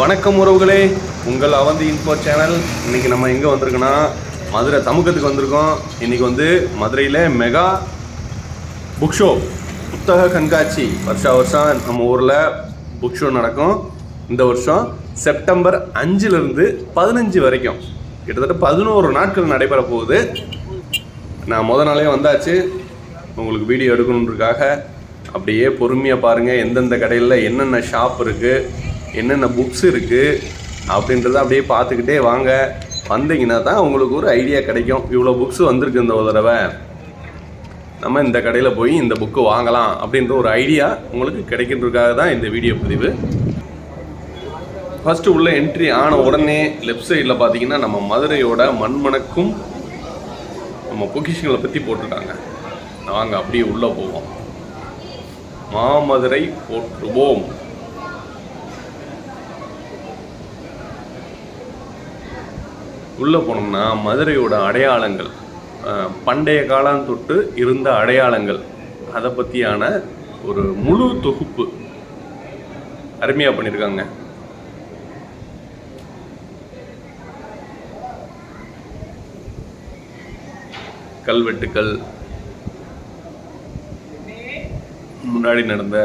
வணக்கம் உறவுகளே. உங்கள் அவந்தி இன்ஃபோ சேனல் இன்றைக்கி நம்ம எங்கே வந்திருக்கோன்னா மதுரை தமுக்கத்துக்கு வந்திருக்கோம். இன்றைக்கி வந்து மதுரையில் மெகா புக் ஷோ புத்தக கண்காட்சி. வருஷா வருஷம் நம்ம ஊரில் புக் ஷோ நடக்கும். இந்த வருஷம் செப்டம்பர் அஞ்சுலேருந்து பதினஞ்சு வரைக்கும். கிட்டத்தட்ட பதினோரு நாட்கள் நடைபெற போகுது. நான் முத நாளே வந்தாச்சு. உங்களுக்கு வீடியோ எடுக்கணுன்றதுக்காக. அப்படியே பொறுமையாக பாருங்கள் எந்தெந்த கடையில் என்னென்ன ஷாப் இருக்குது என்னென்ன புக்ஸ் இருக்குது அப்படின்றத அப்படியே பார்த்துக்கிட்டே வாங்க. வந்தீங்கன்னா தான் உங்களுக்கு ஒரு ஐடியா கிடைக்கும். இவ்வளோ புக்ஸ் வந்திருக்கு இந்த ஒரு தடவை. நம்ம இந்த கடையில் போய் இந்த புக்கு வாங்கலாம் அப்படின்ற ஒரு ஐடியா உங்களுக்கு கிடைக்கின்றதுக்காக தான் இந்த வீடியோ பதிவு. ஃபஸ்ட்டு உள்ள என்ட்ரி ஆன உடனே லெஃப்ட் சைடில் பார்த்தீங்கன்னா நம்ம மதுரையோட மண்மணக்கும் நம்ம பொக்கிஷங்களை பற்றி போட்டிருக்காங்க. நாங்கள் அப்படியே உள்ளே போவோம். மாமதுரை போற்றுவோம். உள்ளே போனோம்னா மதுரையோட அடையாளங்கள் பண்டைய காலம் தொட்டு இருந்த அடையாளங்கள் அதை பற்றியான ஒரு முழு தொகுப்பு அருமையாக பண்ணியிருக்காங்க. கல்வெட்டுக்கள் முன்னாடி நடந்த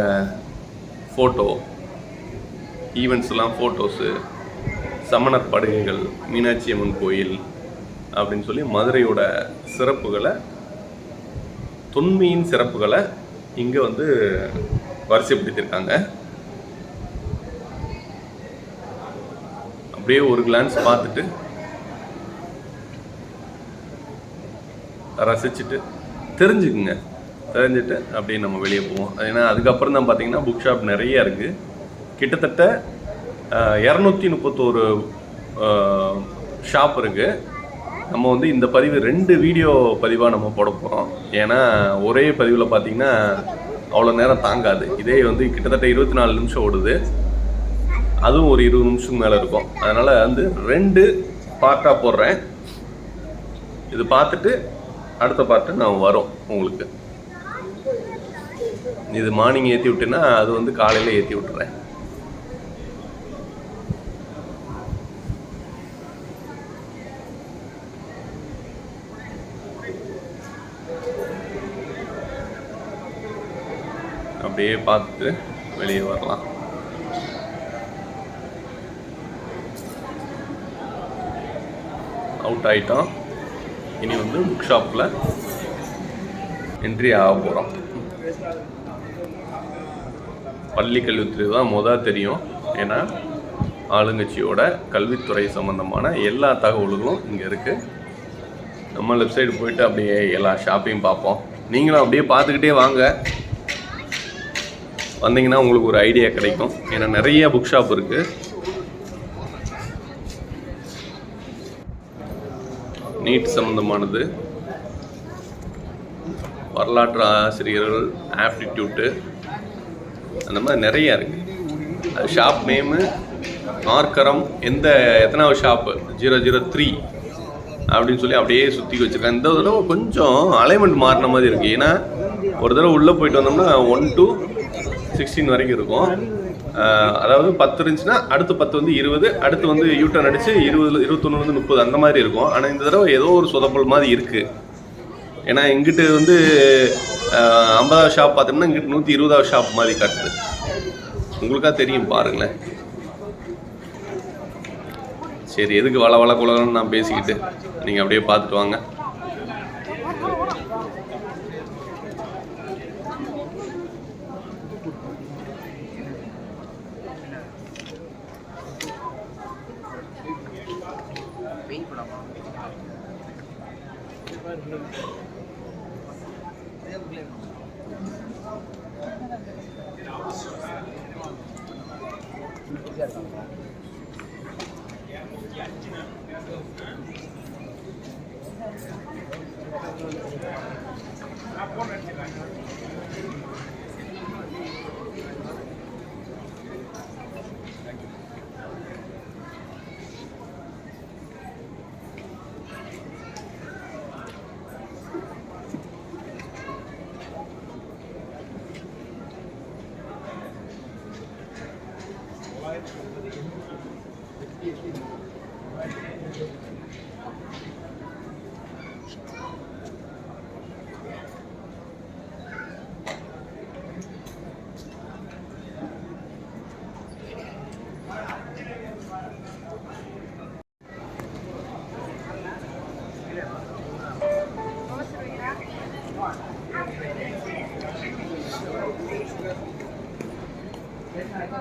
ஃபோட்டோ ஈவெண்ட்ஸ்லாம் ஃபோட்டோஸு சமணர் படுகைகள் மீனாட்சி அம்மன் கோயில் அப்படின்னு சொல்லி மதுரையோட சிறப்புகளை தொன்மையின் சிறப்புகளை இங்கே வந்து வரிசைப்படுத்தியிருக்காங்க. அப்படியே ஒரு கிளான்ஸ் பார்த்துட்டு ரசிச்சுட்டு தெரிஞ்சுக்குங்க. தெரிஞ்சுட்டு அப்படியே நம்ம வெளியே போவோம். ஏன்னா அதுக்கப்புறம் தான் பார்த்தீங்கன்னா புக் ஷாப் நிறைய இருக்குது கிட்டத்தட்ட இரநூத்தி முப்பத்தோரு ஷாப் இருக்குது நம்ம வந்து இந்த பதிவு ரெண்டு வீடியோ பதிவாக நம்ம போட போகிறோம் ஏன்னா ஒரே பதிவில் பார்த்தீங்கன்னா அவ்வளோ நேரம் தாங்காது. இதே வந்து கிட்டத்தட்ட இருபத்தி நாலு நிமிஷம் ஓடுது. அதுவும் ஒரு இருபது நிமிஷம் மேலே இருக்கும். அதனால் வந்து ரெண்டு பார்ட்டாக போடுறேன். இது பார்த்துட்டு அடுத்த பார்ட்டு நான் வரும் உங்களுக்கு. இது மார்னிங் ஏற்றி விட்டேன்னா அது வந்து காலையில் ஏற்றி விட்டுறேன். அப்படியே பார்த்துட்டு வெளியே வரலாம். அவுட் ஆயிட்டோம் இனி வந்து புக் ஷாப்பில் என்ட்ரி ஆக போகிறோம் பள்ளி கல்வித்துறை தான் மொதல் தெரியும். ஏன்னா ஆளுங்கட்சியோட கல்வித்துறை சம்மந்தமான எல்லா தகவல்களும் இங்கே இருக்குது நம்ம லெஃப்ட் சைடு போயிட்டு அப்படியே எல்லா ஷாப்பையும் பார்ப்போம். நீங்களும் அப்படியே பார்த்துக்கிட்டே வாங்க. வந்தீங்கன்னா உங்களுக்கு ஒரு ஐடியா கிடைக்கும். ஏன்னா நிறைய புக் ஷாப் இருக்குது நீட் சம்மந்தமானது வரலாற்று ஆசிரியர்கள் ஆப்டிடியூட்டு அந்த மாதிரி நிறைய இருக்குது அது ஷாப் நேமு மார்க்கரம் எந்த எத்தனாவது ஷாப்பு ஜீரோ ஜீரோ த்ரீ அப்படின்னு சொல்லி அப்படியே சுற்றி வச்சுருக்காங்க. இந்த தடவை கொஞ்சம் அலைன்மெண்ட் மாறின மாதிரி இருக்குது ஏன்னா ஒரு தடவை உள்ளே போயிட்டு வந்தோம்னா ஒன் டூ சிக்ஸ்டீன் வரைக்கும் இருக்கும். அதாவது பத்து இருந்துச்சுன்னா அடுத்து பத்து வந்து இருபது அடுத்து வந்து யூட்டன் அடிச்சு இருபது இருபத்தொன்னு வந்து முப்பது அந்த மாதிரி இருக்கும். ஆனால் இந்த தடவை ஏதோ ஒரு சொதப்பல் மாதிரி இருக்குது ஏன்னா இங்கிட்டு வந்து ஐம்பதாவது ஷாப் பார்த்தோம்னா இங்கிட்டு நூற்றி இருபதாவது ஷாப் மாதிரி காட்டுது. உங்களுக்கா தெரியும் பாருங்களேன். சரி எதுக்கு வள வள குலகம்னு நான் பேசிக்கிட்டு நீங்கள் அப்படியே பார்த்துட்டு வாங்க.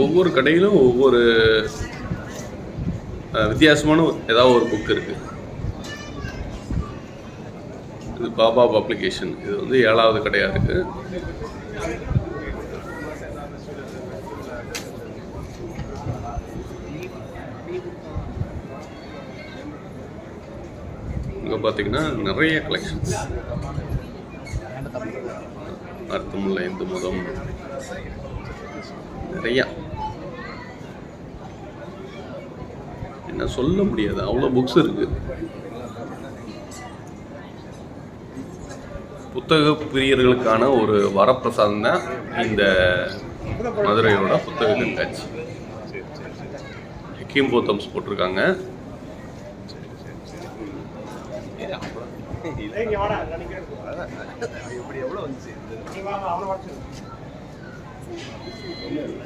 ஒவ்வொரு கடையிலும் ஒவ்வொரு வித்தியாசமான ஏதாவது ஒரு புக் இருக்கு. இது பாபா பப்ளிகேஷன் இது வந்து ஏழாவது கடையா இருக்கு. இங்கே பார்த்தீங்கன்னா நிறைய கலெக்ஷன்ஸ் அர்த்தமுள்ள இந்து மதம். நிறையா. என்ன சொல்ல முடியாது. அவ்வளோ புக்ஸ் இருக்கு. புத்தக பிரியர்களுக்கான ஒரு வரப்பிரசாதம் தான் இந்த மதுரையோட புத்தக கண்காட்சி ஹக்கீம் போத்தம்ஸ் போட்டிருக்காங்க. இப்படி எவ்வளோ வந்துச்சு? ஒரு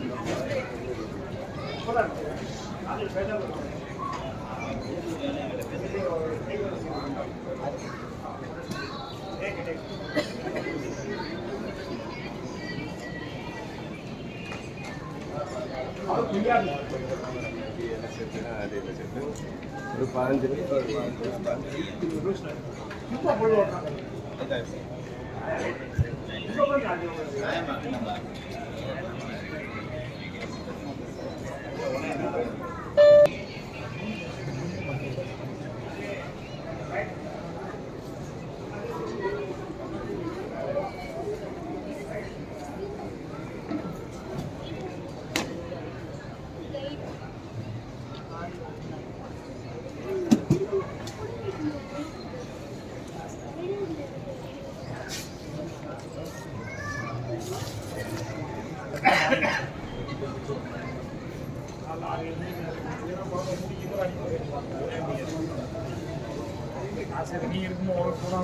பதினஞ்சு நீ இருக்குமோ உனக்கு போனா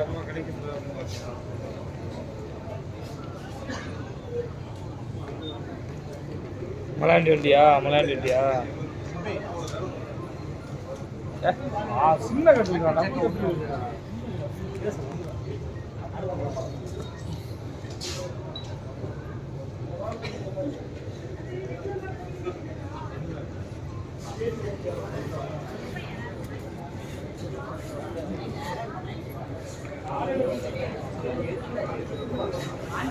அவன் கிடைக்கிறது மலாண்டி வண்டியா? மலாண்டி வண்டியா சின்ன கட்டுக்கா 아니,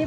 ¿Qué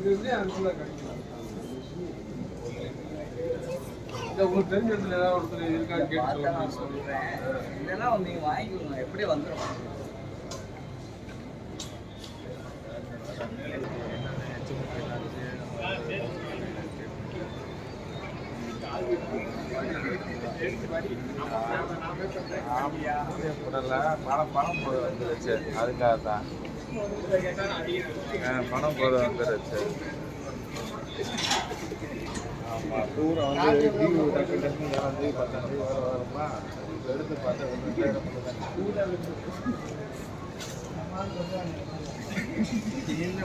பாருங்க நான் இங்க. உங்களுக்கு தெரிஞ்ச இடத்துல ஏதாவது ஒருத்தர் இருக்கான்னு கேட்டு சொல்லுங்க இதெல்லாம் நீங்க வாங்கிக்கோங்க எப்படி வந்துடும் போடல பணம் பணம் போட வந்துருச்சு அதுக்காக தான் பணம் போட வந்துருச்சு ஆமாம் தூரம் வந்து டிவி டக்கு டக்கு இறந்து பத்தாம் தேதி வர வருமா? எடுத்து பார்த்தா என்ன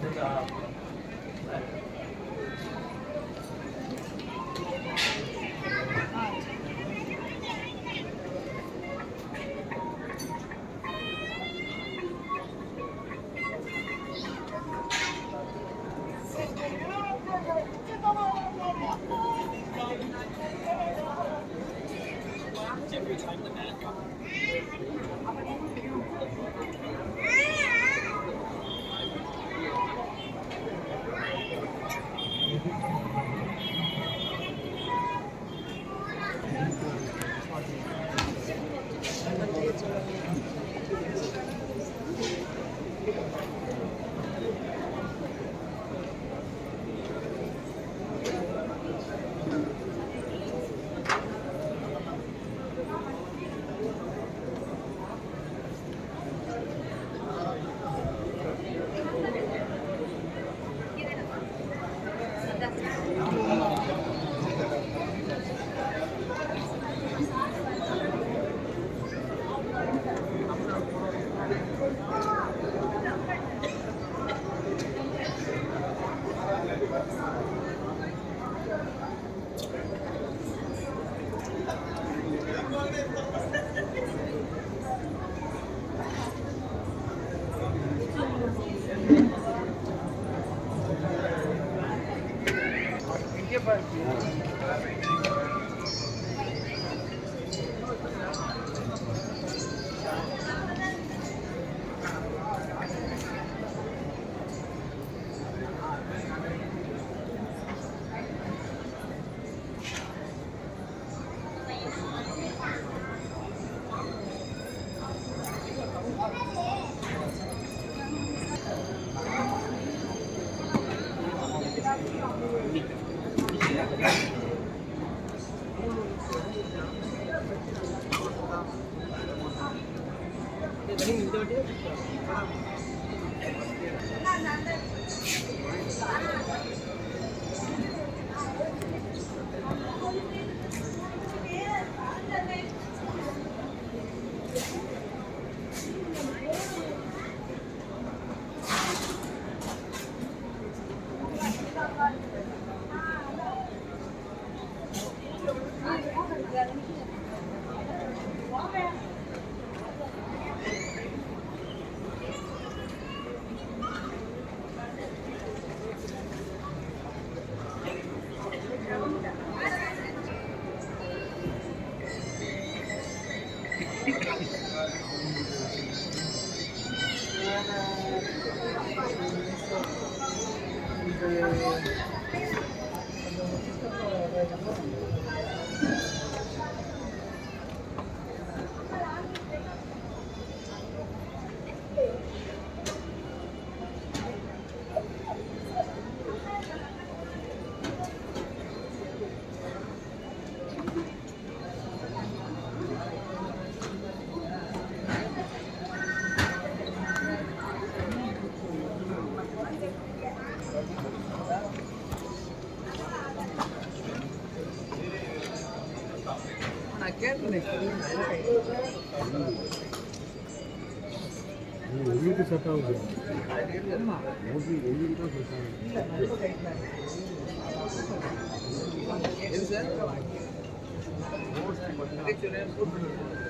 제가 Thank you. நான் கேட்டேன் உங்களுக்கு செட் ஆகுது மோஸ்ட்லி உங்களுக்கு தான் செட் ஆகுது சார்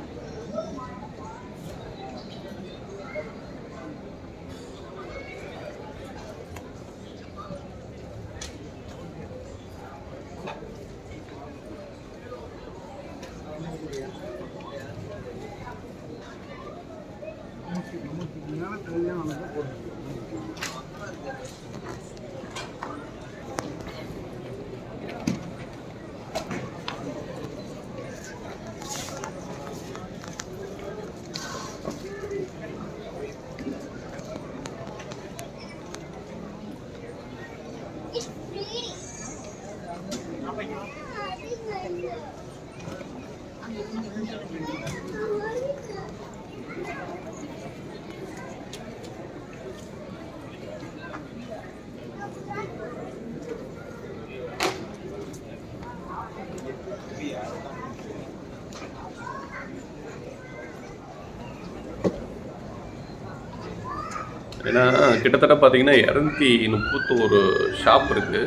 ஏன்னா கிட்டத்தட்ட பார்த்தீங்கன்னா இரநூத்தி முப்பத்தோரு ஷாப் இருக்குது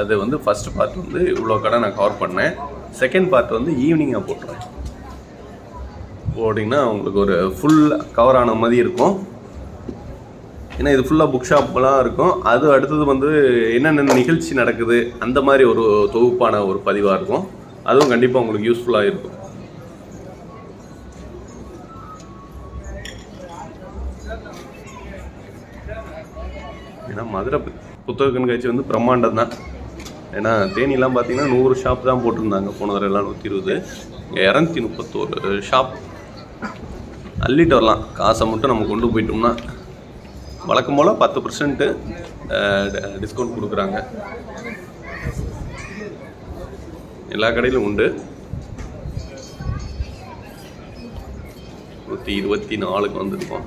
அது வந்து ஃபர்ஸ்ட் பார்ட் வந்து இவ்வளோ கடை நான் கவர் பண்ணேன். செகண்ட் பார்ட் வந்து ஈவினிங்காக போட்டுறேன் போட்டிங்கன்னா உங்களுக்கு ஒரு ஃபுல் கவர் ஆன மாதிரி இருக்கும். ஏன்னா இது ஃபுல்லாக புக் ஷாப்லாம் இருக்கும். அது அடுத்தது வந்து என்னென்ன நிகழ்ச்சி நடக்குது அந்த மாதிரி ஒரு தொகுப்பான ஒரு பதிவாக இருக்கும். அதுவும் கண்டிப்பாக உங்களுக்கு யூஸ்ஃபுல்லாக இருக்கும். ஏன்னா மதுரை புத்தக கண்காட்சி வந்து பிரம்மாண்டம் தான் ஏன்னா தேனிலாம் பார்த்தீங்கன்னா நூறு ஷாப் தான் போட்டிருந்தாங்க. போன தடவை எல்லாம் நூற்றி இருபது. இங்கே இரநூத்தி முப்பத்தோரு ஷாப் அள்ளிட்டு வரலாம் காசை மட்டும் நம்ம கொண்டு போயிட்டோம்னா வழக்கம் போல் பத்து பர்சன்ட்டு டிஸ்கவுண்ட் கொடுக்குறாங்க. எல்லா கடையிலும் உண்டு. நூற்றி இருபத்தி நாலுக்கு வந்திருக்கோம்.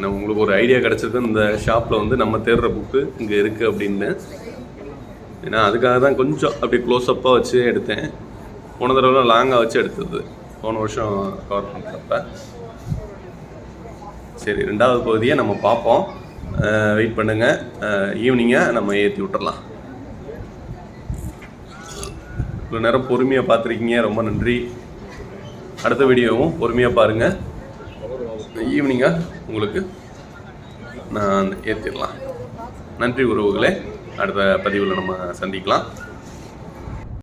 நான் உங்களுக்கு ஒரு ஐடியா கிடச்சிருக்கு இந்த ஷாப்பில் வந்து நம்ம தேடுற புக்கு இங்கே இருக்குது அப்படின்னு. ஏன்னா அதுக்காக தான் கொஞ்சம் அப்படியே க்ளோஸ்அப்பாக வச்சு எடுத்தேன். போன தடவை லாங்காக வச்சு எடுத்தது. போன வருஷம் கவர் பண்ணுறப்ப சரி ரெண்டாவது பகுதியை நம்ம பார்ப்போம். வெயிட் பண்ணுங்கள் ஈவினிங்கை நம்ம ஏற்றி விட்டுறலாம். இவ்வளோ நேரம் பொறுமையாக பார்த்துருக்கீங்க. ரொம்ப நன்றி. அடுத்த வீடியோவும் பொறுமையாக பாருங்கள் ஈவினிங்காக உங்களுக்கு நான் ஏற்றிடலாம் நன்றி உறவுகளே. அடுத்த பதிவில் நம்ம சந்திக்கலாம்.